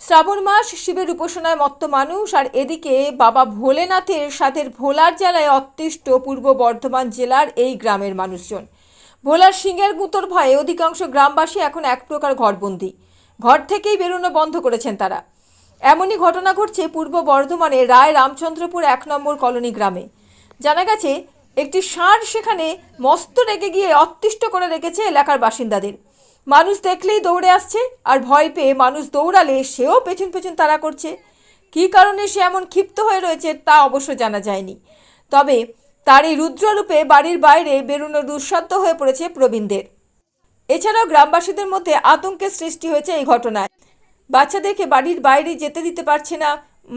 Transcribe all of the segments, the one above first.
শ্রাবণ মাস, শিবের উপাসনায় মত্ত মানুষ, আর এদিকে বাবা ভোলেনাথের সাথে ভোলার জেলায় অতিষ্ঠ পূর্ব বর্ধমান জেলার এই গ্রামের মানুষজন। ভোলার সিংহের গুঁতোর ভয়ে অধিকাংশ গ্রামবাসী এখন এক প্রকার ঘরবন্দি। ঘর থেকেই বেরোনো বন্ধ করেছেন তারা। এমনই ঘটনা ঘটছে পূর্ব বর্ধমানের রায় রামচন্দ্রপুর এক নম্বর কলোনি গ্রামে। জানা গেছে, একটি ষাঁড় সেখানে মস্ত রেগে গিয়ে অতিষ্ঠ করে রেখেছে এলাকার বাসিন্দাদের। মানুষ দেখলেই দৌড়ে আসছে, আর ভয় পেয়ে মানুষ দৌড়ালে সেও পেছন পেছন তাড়া করছে। কী কারণে সে এমন ক্ষিপ্ত হয়ে রয়েছে তা অবশ্য জানা যায়নি। তবে তার এই রুদ্ররূপে বাড়ির বাইরে বেরোনো দুঃসাধ্য হয়ে পড়েছে প্রবীণদের। এছাড়াও গ্রামবাসীদের মধ্যে আতঙ্কের সৃষ্টি হয়েছে এই ঘটনায়। বাচ্চাদেরকে বাড়ির বাইরে যেতে দিতে পারছে না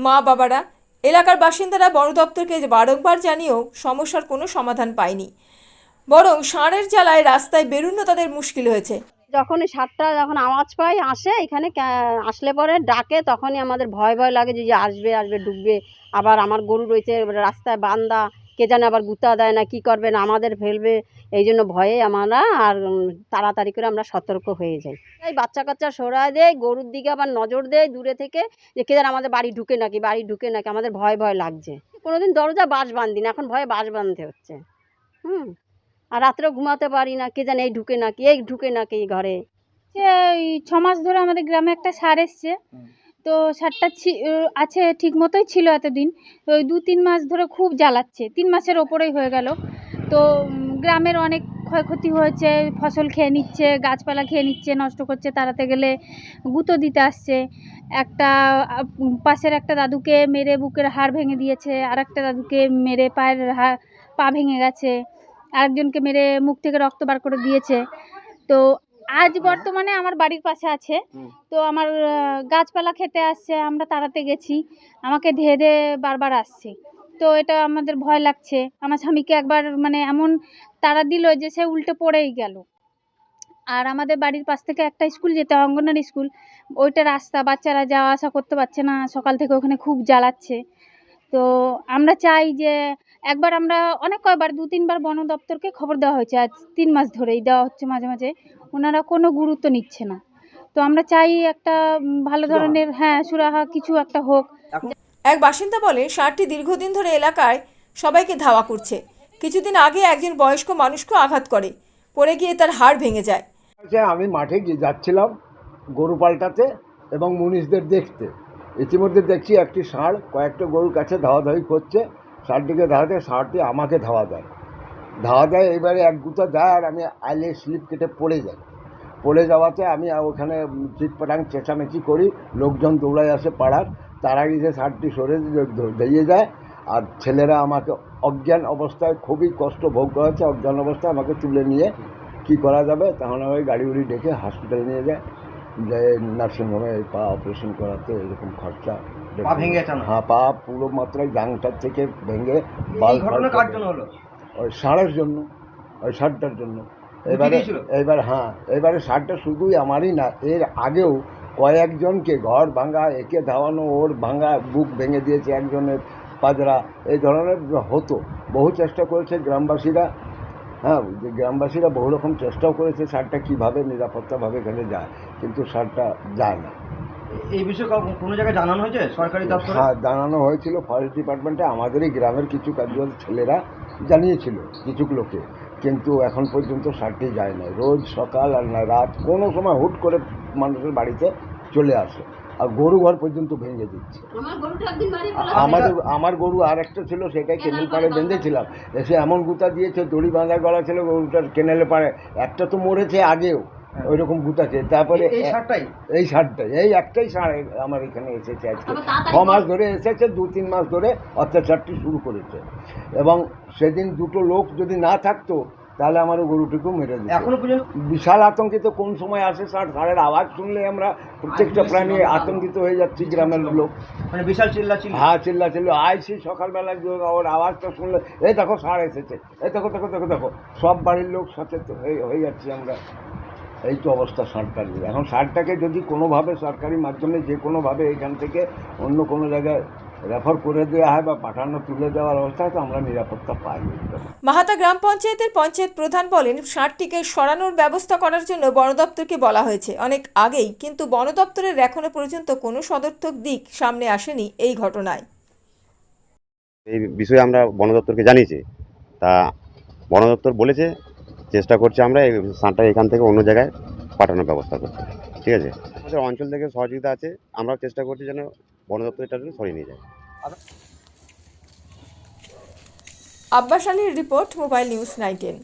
মা বাবারা। এলাকার বাসিন্দারা বন দপ্তরকে বারংবার জানিয়েও সমস্যার কোনো সমাধান পায়নি। বরং ষাঁড়ের জ্বালায় রাস্তায় বেরোনো তাদের মুশকিল হয়েছে। যখন সাতটা যখন আওয়াজ পাই, আসে, এখানে আসলে পরে ডাকে, তখনই আমাদের ভয় ভয় লাগে যে আসবে আসবে ডুববে আবার আমার গরু রয়েছে রাস্তায় বান্দা, কে জানে আবার গুতা দেয় না, কি করবে না, আমাদের ফেলবে। এই জন্য ভয়ে আমরা আর তাড়াতাড়ি করে আমরা সতর্ক হয়ে যাই। এই বাচ্চা কাচ্চা সরায় দেয়, গরুর দিকে আবার নজর দেয় দূরে থেকে, যে কে জানে আমাদের বাড়ি ঢুকে নাকি, বাড়ি ঢুকে নাকি, আমাদের ভয় ভয় লাগছে। কোনোদিন দরজা বাঁশ বাঁধি না, এখন ভয়ে বাঁশ বাঁধতে হচ্ছে। হুম। আর রাত্রেও ঘুমাতে পারি না কে জানে এই ঢুকে নাকি এই ঢুকে নাকি এই ঘরে। এই ছ মাস ধরে আমাদের গ্রামে একটা সার এসছে। তো সারটা ছি- আছে ঠিক মতোই ছিল এতদিন। তো ওই দু তিন মাস ধরে খুব জ্বালাচ্ছে তিন মাসের ওপরেই হয়ে গেল। তো গ্রামের অনেক ক্ষয়ক্ষতি হয়েছে ফসল খেয়ে নিচ্ছে গাছপালা খেয়ে নিচ্ছে নষ্ট করছে তাড়াতে গেলে গুঁতো দিতে আসছে। একটা পাশের একটা দাদুকে মেরে বুকের হাড় ভেঙে দিয়েছে আর একটা দাদুকে মেরে পায়ের হা- পা ভেঙে গেছে। আরেকজনকে মেরে মুখ থেকে রক্ত বার করে দিয়েছে। তো আজ বর্তমানে আমার বাড়ির পাশে আছে। তো আমার গাছপালা খেতে আসছে আমরা তাড়াতে গেছি। আমাকে ধেয়ে ধেয়ে বারবার আসছে। তো এটা আমাদের ভয় লাগছে। আমার স্বামীকে একবার মানে এমন তাড়া দিল যে সে উল্টে পড়েই গেল। আর আমাদের বাড়ির পাশ থেকে একটা স্কুল যেতে হয় অঙ্গনারী স্কুল। ওইটা রাস্তা বাচ্চারা যাওয়া আসা করতে পারছে না। সকাল থেকে ওখানে খুব জ্বালাচ্ছে। তো আমরা চাই যে একবার আমরা অনেক কয়বার দু তিনবার বন দপ্তরকে খবর দেওয়া হয়েছে। আজ তিন মাস ধরেই দেওয়া হচ্ছে মাঝে মাঝে। ওনারা কোনো গুরুত্ব নিচ্ছে না। তো আমরা চাই একটা ভালো ধরনের হ্যাঁ সুরাহা কিছু একটা হোক। এক বাসিন্দা বলে ষাঁড়টি দীর্ঘদিন ধরে এলাকায় সবাইকে ধাওয়া করছে। কিছুদিন আগে একজন বয়স্ক মানুষকে আঘাত করে। পড়ে গিয়ে তার হাড় ভেঙে যায়। যে আমি মাঠে গিয়ে যাচ্ছিলাম গরু পাল্টাতে এবং মুনিশদের দেখতে। ইতিমধ্যে দেখছি একটি ষাঁড় কয়েকটা গরুর কাছে ধাওয়া ধাওয়াধাওয়ি করছে। ষাঁড়টিকে ধাওয়াতে ষাঁড়টি আমাকে ধাওয়া দেয়। ধাওয়া দেয় এবারে এক গুঁতো দেয় আর আমি আইলে স্লিপ কেটে পড়ে যাই। পড়ে যাওয়াতে আমি ওখানে চিটপাটাং চেঁচামেচি করি, লোকজন দৌড়ায় আসে পাড়ার, তার আগে যে ষাঁড়টি সরে দিয়ে যায় আর ছেলেরা আমাকে অজ্ঞান অবস্থায় খুবই কষ্ট ভোগ করেছে, অজ্ঞান অবস্থায় আমাকে তুলে নিয়ে কি করা যাবে? তখন ওই গাড়ি উড়ি ডেকে হসপিটালে নিয়ে যায়। যে নার্সিংহোমে পা অপারেশন করাতে এরকম খরচা পা ভেঙে গেছে? হ্যাঁ পা পুরো মাত্রায় জাংটার থেকে ভেঙে বাল এই ঘটনা কার জন্য হলো ওই ষাঁড়ের জন্য ওই ষাঁড়টার জন্য এবারে দিয়েছিল? এবার হ্যাঁ এবারে ষাঁড়টা শুধুই আমারই না এর আগেও কয়েকজনকে ঘর ভাঙা একে ধাওয়ানো ওর ভাঙা বুক ভেঙে দিয়েছে একজনের পাজরা এই ধরনের হতো বহু চেষ্টা করেছে গ্রামবাসীরা হ্যাঁ যে গ্রামবাসীরা বহু রকম চেষ্টাও করেছে সারটা কীভাবে নিরাপত্তাভাবে এখানে যায় কিন্তু সারটা যায় না। এই বিষয়ে কোনো জায়গায় জানানো হয়েছে সরকারি দপ্তরে? হ্যাঁ জানানো হয়েছিল ফরেস্ট ডিপার্টমেন্টে আমাদেরই গ্রামের কিছু কার্যকর ছেলেরা জানিয়েছিল কিছু লোকে কিন্তু এখন পর্যন্ত সারটি যায় না রোজ সকাল আর না রাত কোনো সময় হুট করে মানুষের বাড়িতে চলে আসে। আর গরু ঘর পর্যন্ত ভেঙে দিচ্ছে। আমাদের আমার গরু আর একটা ছিল সেটাই কেনেল পাড়ে বেঁধেছিলাম। এসে এমন গুতা দিয়েছে দড়ি বাঁধা গলা ছিল গরুটার কেনেলে পাড়ে। একটা তো মরেছে আগেও ওই রকম গুতাকে তারপরে এই সারটাই? এই সারটাই এই একটাই সার আমার এখানে এসেছে আজকে। ছ মাস ধরে এসেছে দু তিন মাস ধরে অত্যাচারটি শুরু করেছে। এবং সেদিন দুটো লোক যদি না থাকতো তাহলে আমার ওই গরুটিকেও মেরে দিত এখনও পর্যন্ত বিশাল আতঙ্কিত কোন সময় আসে ষাঁড় ষাঁড়ের আওয়াজ শুনলে আমরা প্রত্যেকটা প্রাণী আতঙ্কিত হয়ে যাচ্ছি গ্রামের লোক। মানে বিশাল চিল্লা চিল্লি হ্যাঁ চিল্লা চিল্লা আইসি সকালবেলা ওর আওয়াজটা শুনলে এই দেখো ষাঁড় এসেছে। এই দেখো দেখো দেখো দেখো। সব বাড়ির লোক সাথে তো হয়ে হয়ে যাচ্ছি আমরা। এই তো অবস্থা ষাঁড়টার এখন ষাঁড়টাকে যদি কোনোভাবে সরকারি মাধ্যমে যে কোনোভাবে এখান থেকে অন্য কোনো জায়গায় রেফার করে দেওয়া হয় বা পাঠানো তুলে দেওয়ার অবস্থায় তো আমরা নিরাপত্তা পাই মাহাতা গ্রাম পঞ্চায়েতের পঞ্চায়েত প্রধান বলেন ষাঁড়টিকে সরানোর ব্যবস্থা করার জন্য বন দপ্তরকে বলা হয়েছে। অনেক আগেই কিন্তু বন দপ্তরের এখনও পর্যন্ত কোনো সদর্থক দিক সামনে আসেনি এই ঘটনায়। এই বিষয়ে আমরা বন দপ্তরকে জানিয়েছি। তা বন দপ্তর বলেছে চেষ্টা করছি আমরা এই সাঁটটা এখান থেকে অন্য জায়গায় পাঠানোর ব্যবস্থা করতে। ঠিক আছে? আমাদের অঞ্চল থেকে সহযোগিতা আছে আমরাও চেষ্টা করছি যেন বন দপ্তরের সরিয়ে নিয়ে যায়। আব্বাস আলীর রিপোর্ট মোবাইল নিউজ নাইনটেন।